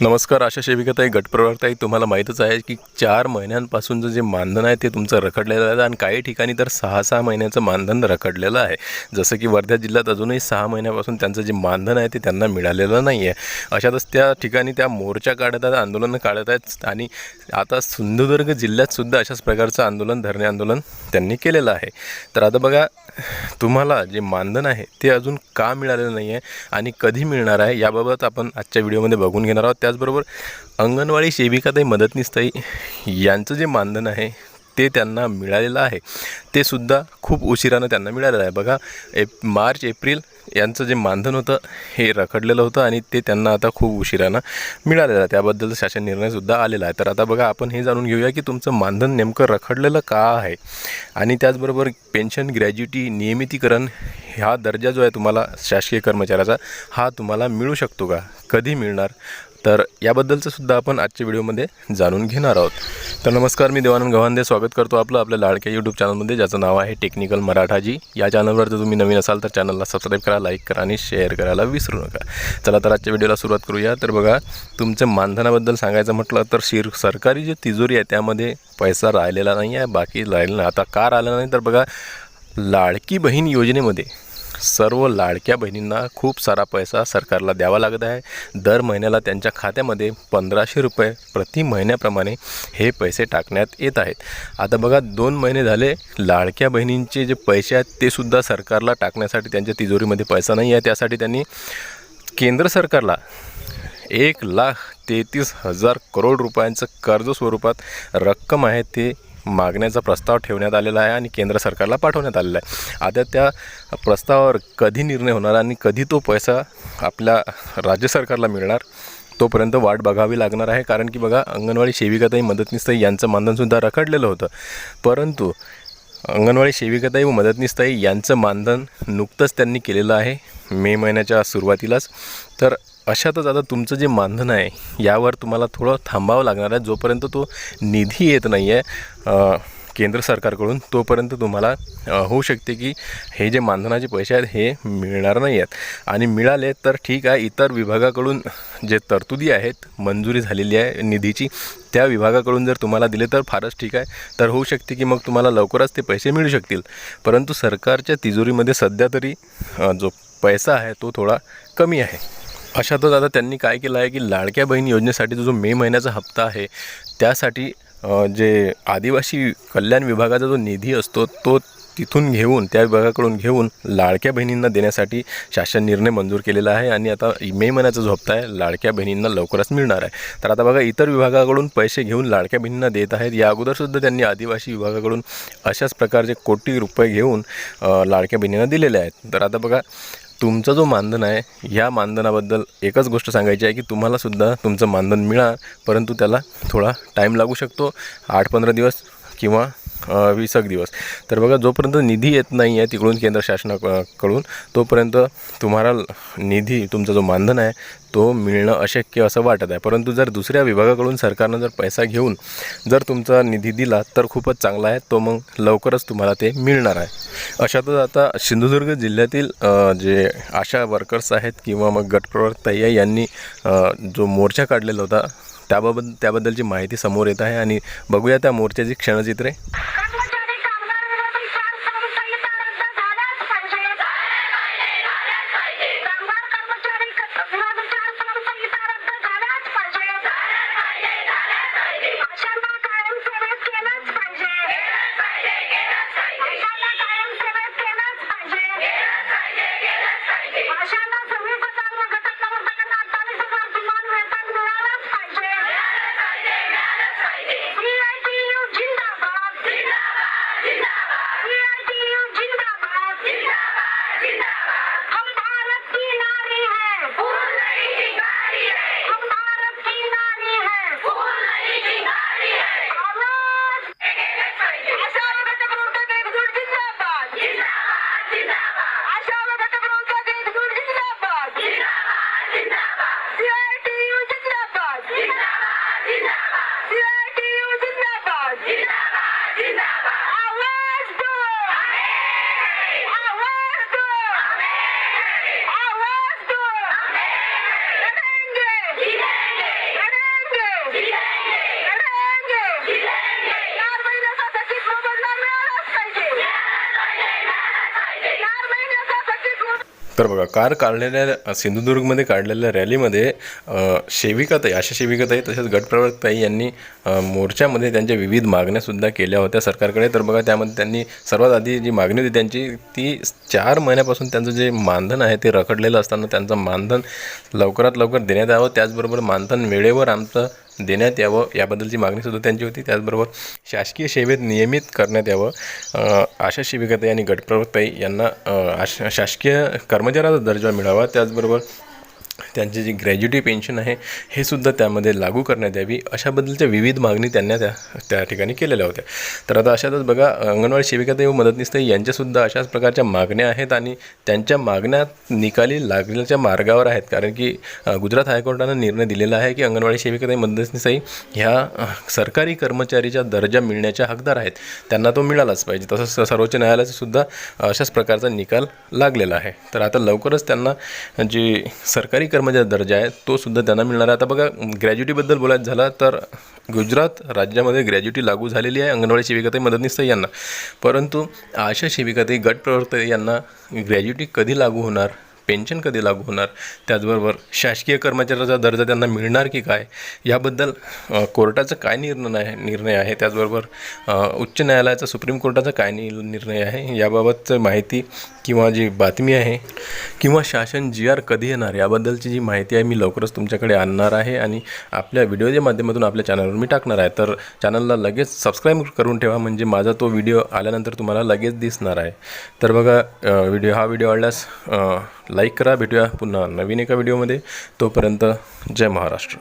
नमस्कार आशा सेविकाताई गटप्रवर्ताई तुम्हाला माहीतच आहे की चार महिन्यांपासूनचं जे मानधन आहे ते तुमचं रखडलेलं आहे आणि काही ठिकाणी तर सहा सहा महिन्याचं मानधन रखडलेलं आहे. जसं की वर्धा जिल्ह्यात अजूनही सहा महिन्यापासून त्यांचं जे मानधन आहे ते त्यांना मिळालेलं नाही आहे अशातच त्या ठिकाणी त्या मोर्चा काढत आहेत आंदोलनं काढत आहेत आणि आता सिंधुदुर्ग जिल्ह्यातसुद्धा अशाच प्रकारचं आंदोलन धरणे आंदोलन त्यांनी केलेलं आहे. तर आता बघा तुम्हाला जे मानधन आहे ते अजून का मिळालेलं नाही आहे आणि कधी मिळणार आहे याबाबत आपण आजच्या व्हिडिओमध्ये बघून घेणार आहोत. त्याचबरोबर अंगणवाडी सेविकाताई मदतनीसताई यांचं जे मानधन आहे ते त्यांना मिळालेलं आहे. ते सुद्धा खूप उशिरानं त्यांना मिळालेलं आहे. बघा एप मार्च एप्रिल यांचं जे मानधन होतं हे रखडलेलं होतं आणि ते त्यांना आता खूप उशिरानं मिळालेलं आहे. त्याबद्दल शासन निर्णयसुद्धा आलेला आहे. तर आता बघा आपण हे जाणून घेऊया की तुमचं मानधन नेमकं रखडलेलं का आहे? आणि त्याचबरोबर पेन्शन ग्रॅज्युटी नियमितीकरण हा दर्जा जो आहे तुम्हाला शासकीय कर्मचाऱ्याचा हा तुम्हाला मिळू शकतो का? कधी मिळणार? तर याबद्दलचं सुद्धा आपण आजच्या व्हिडिओमध्ये जाणून घेणार आहोत. तर नमस्कार मी देवानंद गव्हांदे. स्वागत करतो आपलं आपल्या लाडक्या यूट्यूब चॅनलमध्ये ज्याचं नाव आहे टेक्निकल मराठाजी. या चॅनलवर जर तुम्ही नवीन असाल तर चॅनलला सबस्क्राईब करा लाईक करा आणि शेअर करायला विसरू नका. चला तर आजच्या व्हिडिओला सुरुवात करूया. तर बघा तुमचं मानधनाबद्दल सांगायचं म्हटलं तर शिर सरकारी जी तिजोरी आहे त्यामध्ये पैसा राहिलेला नाही आहे बाकी राहिलेला आता का आलं नाही? तर बघा लाडकी बहीण योजनेमध्ये सर्व लाडक्या बहिणींना खूप सारा पैसा सरकारला द्यावा लागत आहे. दर महिन्याला त्यांच्या खात्यामध्ये पंधराशे रुपये प्रति महिन्याप्रमाणे हे पैसे टाकण्यात येत आहेत. आता बघा दोन महिने झाले लाडक्या बहिणींचे जे पैसे आहेत ते सुद्धा सरकारला टाकण्यासाठी त्यांच्या तिजोरीमध्ये पैसा नाही आहे. त्यासाठी त्यांनी केंद्र सरकारला एक लाख तेहतीस हजार करोड रुपयांचं कर्ज स्वरूपात रक्कम आहे ते मागण्याचा प्रस्ताव ठेवण्यात आलेला आहे आणि केंद्र सरकारला पाठवण्यात आलेला आहे. आता त्या प्रस्तावावर कधी निर्णय होणार आणि कधी तो पैसा आपल्या राज्य सरकारला मिळणार तोपर्यंत वाट बघावी लागणार आहे. कारण की बघा अंगणवाडी सेविकाताई मदतनीसताई यांचं मानधनसुद्धा रखडलेलं होतं. परंतु अंगणवाडी सेविकाताई व मदतनीसताई यांचं मानधन नुकतंच त्यांनी केलेलं आहे. मे महिन्याच्या सुरुवातीलाच. तर अशातच आता तुमचं जे मानधन आहे यावर तुम्हाला थोडं थांबावं लागणार आहे. जोपर्यंत तो निधी येत नाही आहे केंद्र सरकारकडून तोपर्यंत तुम्हाला होऊ शकते की हे जे मानधनाचे पैसे आहेत हे मिळणार नाही आहेत आणि मिळाले तर ठीक आहे. इतर विभागाकडून जे तरतुदी आहेत मंजुरी झालेली आहे निधीची त्या विभागाकडून जर तुम्हाला दिले तर फारच ठीक आहे. तर होऊ शकते की मग तुम्हाला लवकरच ते पैसे मिळू शकतील. परंतु सरकारच्या तिजोरीमध्ये सध्या तरी जो पैसा आहे तो थोडा कमी आहे. अशातच आता त्यांनी काय केलं आहे की लाडक्या बहीण योजनेसाठी जो मे महिन्याचा हप्ता आहे त्यासाठी जे आदिवासी कल्याण विभागाचा जो निधी असतो तो तिथून घेऊन त्या विभागाकडून घेऊन लाडक्या बहिणींना देण्यासाठी शासन निर्णय मंजूर केलेला आहे आणि आता मे महिन्याचा जो हप्ता आहे लाडक्या बहिणींना लवकरच मिळणार आहे. तर आता बघा इतर विभागाकडून पैसे घेऊन लाडक्या बहिणींना देत आहेत. या अगोदरसुद्धा त्यांनी आदिवासी विभागाकडून अशाच प्रकारचे कोटी रुपये घेऊन लाडक्या बहिणींना दिलेले आहेत. तर आता बघा तुमचं जो मानधन आहे या मानधनाबद्दल एकच गोष्ट सांगायची आहे की तुम्हालासुद्धा तुमचं मानधन मिळा परंतु त्याला थोडा टाईम लागू शकतो. आठ पंधरा दिवस किंवा वीस एक दिवस. तर बघा जोपर्यंत निधी येत नाही आहे तिकडून केंद्र शासनाकडून तोपर्यंत तुम्हाला निधी तुमचा जो मानधन आहे तो मिळणं अशक्य असं वाटत आहे. परंतु जर दुसऱ्या विभागाकडून सरकारनं जर पैसा घेऊन जर तुमचा निधी दिला तर खूपच चांगला आहे. तो मग लवकरच तुम्हाला ते मिळणार आहे. अशातच आता सिंधुदुर्ग जिल्ह्यातील जे आशा वर्कर्स आहेत किंवा मग गटप्रवर्तय्या यांनी जो मोर्चा काढलेला होता त्याबाबत त्याबद्दलची माहिती समोर येत आहे आणि बघूया त्या मोर्चाची क्षणचित्रे. Korea! तर बघा कार काढलेल्या सिंधुदुर्गमध्ये काढलेल्या रॅलीमध्ये अ, सेविकाताई आशा सेविकाताई तसेच गटप्रवर्तताई यांनी मोर्चामध्ये त्यांच्या विविध मागण्यासुद्धा केल्या होत्या सरकारकडे. तर बघा त्यामध्ये त्यांनी सर्वात आधी जी मागणी होती त्यांची ती चार महिन्यापासून त्यांचं जे मानधन आहे ते रखडलेलं असताना त्यांचं मानधन लवकरात लवकर देण्यात यावं. त्याचबरोबर मानधन वेळेवर आमचं देण्यात यावं याबद्दलची मागणीसुद्धा त्यांची होती. त्याचबरोबर शासकीय सेवेत नियमित करण्यात यावं आशा शिविकाताई आणि गटप्रवर्तताई यांना आशा आश शासकीय कर्मचाऱ्याचा दर्जा मिळावा. त्याचबरोबर त्यांची जी ग्रॅज्युटी पेन्शन आहे हे सुद्धा त्यामध्ये लागू करण्यात यावी अशाबद्दलच्या विविध मागणी त्यांना त्या त्या ठिकाणी केलेल्या होत्या. तर आता अशातच बघा अंगणवाडी सेविकादेव मदतनीसताई यांच्यासुद्धा अशाच प्रकारच्या मागण्या आहेत आणि त्यांच्या मागण्या निकाली लागण्याच्या मार्गावर आहेत. कारण की गुजरात हायकोर्टानं निर्णय दिलेला आहे की अंगणवाडी सेविकाताई मदतनीसताई ह्या सरकारी कर्मचारीचा दर्जा मिळण्याच्या हकदार आहेत. त्यांना तो मिळालाच पाहिजे. तसंच सर्वोच्च न्यायालयाचा सुद्धा अशाच प्रकारचा निकाल लागलेला आहे. तर आता लवकरच त्यांना जे सरकारी कर्म कर्मचारी दर्जा आहे तो सुद्धा त्यांना मिळणार आहे. आता बघा ग्रॅज्युटीबद्दल बोलायचं झालं तर गुजरात राज्यामध्ये ग्रॅज्युटी लागू झालेली आहे. अंगणवाडी सेविकाताई मदतनीस यांना. परंतु आशा सेविकाताई गट प्रवर्तक यांना ग्रॅज्युटी कधी लागू होणार? पेन्शन कधी लागू होणार? त्याचबरोबर शासकीय कर्मचाऱ्याचा दर्जा त्यांना मिळणार की काय? याबद्दल कोर्टाचा काय निर्णय आहे निर्णय आहे? त्याचबरोबर उच्च न्यायालयाचा सुप्रीम कोर्टाचा काय निर्णय आहे? याबाबतचं माहिती किंवा जी बातमी आहे किंवा शासन जी आर कधी येणार याबद्दलची जी माहिती आहे मी लवकरच तुमच्याकडे आणणार आहे आणि आपल्या व्हिडिओच्या माध्यमातून आपल्या चॅनलवर मी टाकणार आहे तर चॅनलला लगेच सबस्क्राईब करून ठेवा. म्हणजे माझा तो व्हिडिओ आल्यानंतर तुम्हाला लगेच दिसणार आहे. तर बघा व्हिडिओ हा व्हिडिओ आवडल्यास लाईक करा. भेटूया पुन्हा नवीन एका व्हिडिओमध्ये तोपर्यंत जय महाराष्ट्र.